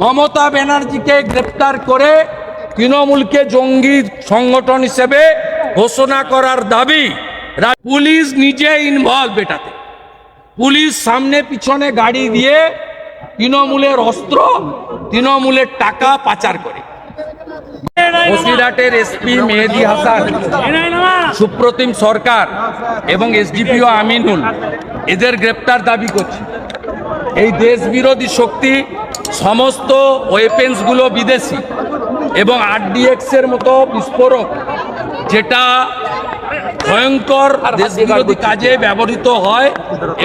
মমতা ব্যানার্জিকে গ্রেপ্তার করে তৃণমূলকে জঙ্গি সংগঠন হিসেবে ঘোষণা করার দাবি পুলিশ নিজে ইনভলভ এটাতে। পুলিশ সামনে পিছনে গাড়ি দিয়ে তৃণমূলের অস্ত্র, তৃণমূলের টাকা পাচার করে। বসিরহাটের এসপি মেহেদি হাসান, সুপ্রতিম সরকার এবং এসডিপিও আমিনুল, এদের গ্রেপ্তার দাবি করছে। এই দেশ বিরোধী শক্তি সমস্ত ওয়েপেন্সগুলো বিদেশি এবং আরডিএক্স এর মতো বিস্ফোরক যেটা ভয়ঙ্কর দেশবিরোধী কাজে ব্যবহৃত হয়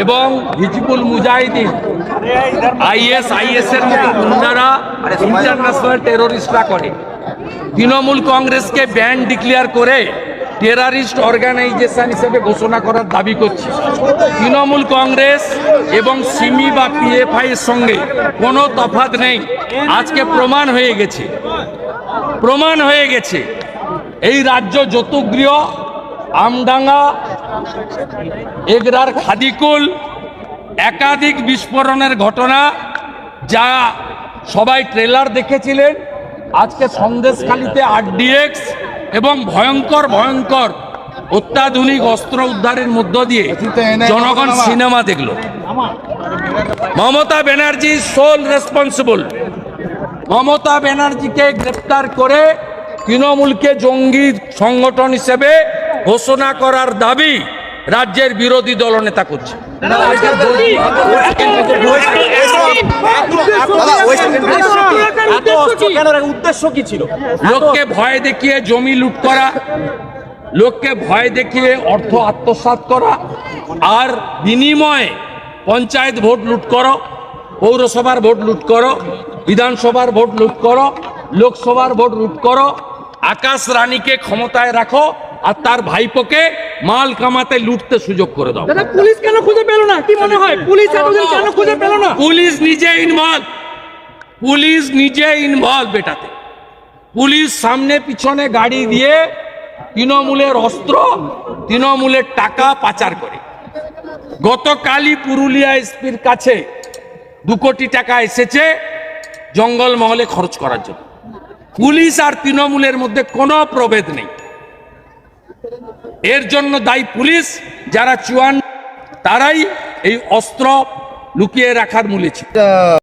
এবং হিজবুল মুজাহিদিন আইএস আইএস এর মতো গুন্ডারা ইন্টারন্যাশনাল টেরোরিস্টরা করে। তৃণমূল কংগ্রেসকে ব্যান ডিক্লেয়ার করে টেরারিস্ট অর্গানাইজেশন হিসেবে ঘোষণা করার দাবি করছি। তৃণমূল কংগ্রেস এবং সিমি বা পিএফআই এর সঙ্গে কোনো তফাৎ নেই। আজকে প্রমাণ হয়ে গেছে। প্রমাণ হয়ে গেছে। এই রাজ্য যতুগৃহ আমডাঙ্গা, এগরার খাদিকুল, একাধিক বিস্ফোরণের ঘটনা যা সবাই ট্রেলার দেখেছিলেন। আজকে সন্দেশখালিতে আরডিএক্স এবং ভয়ঙ্কর ভয়ঙ্কর অত্যাধুনিক অস্ত্র উদ্ধারের মধ্য দিয়ে জনগণ সিনেমা দেখল। মমতা ব্যানার্জি সোল রেসপন্সিবল মমতা ব্যানার্জিকে গ্রেপ্তার করে তৃণমূলকে জঙ্গি সংগঠন হিসেবে ঘোষণা করার দাবি রাজ্যের বিরোধী দলনেতা করছে। এত অস্ত্র কেন উদ্দেশ্য কি ছিল? লোককে ভয় দেখিয়ে জমি লুট করা লোককে ভয় দেখিয়ে অর্থ আত্মসাৎ করা আর বিনিময়ে পঞ্চায়েত ভোট লুট করো পৌরসভার ভোট লুট করো বিধানসভার ভোট লুট করো লোকসভার ভোট লুট করো আকাশ রানীকে ক্ষমতায় রাখো আর তার ভাইপোকে মাল কামাতে লুটতে সুযোগ করে দাও। দাদা পুলিশ কেন খুঁজে পেল না? কি মনে হয়? পুলিশ কেন খুঁজে পেল না? পুলিশ নিজে ইনভলভ পুলিশ নিজে ইনভলভ এটাতে পুলিশ সামনে পিছনে গাড়ি দিয়ে তৃণমূলের অস্ত্র, তৃণমূলের টাকা পাচার করে। গতকালই পুরুলিয়া এসপির কাছে দু কোটি টাকা এসেছে জঙ্গল মহলে খরচ করার জন্য। পুলিশ আর তৃণমূলের মধ্যে কোনো প্রভেদ নেই। এর জন্য দায়ী পুলিশ, যারা চুয়ান তারাই এই অস্ত্র লুকিয়ে রাখার মূলে ছিল।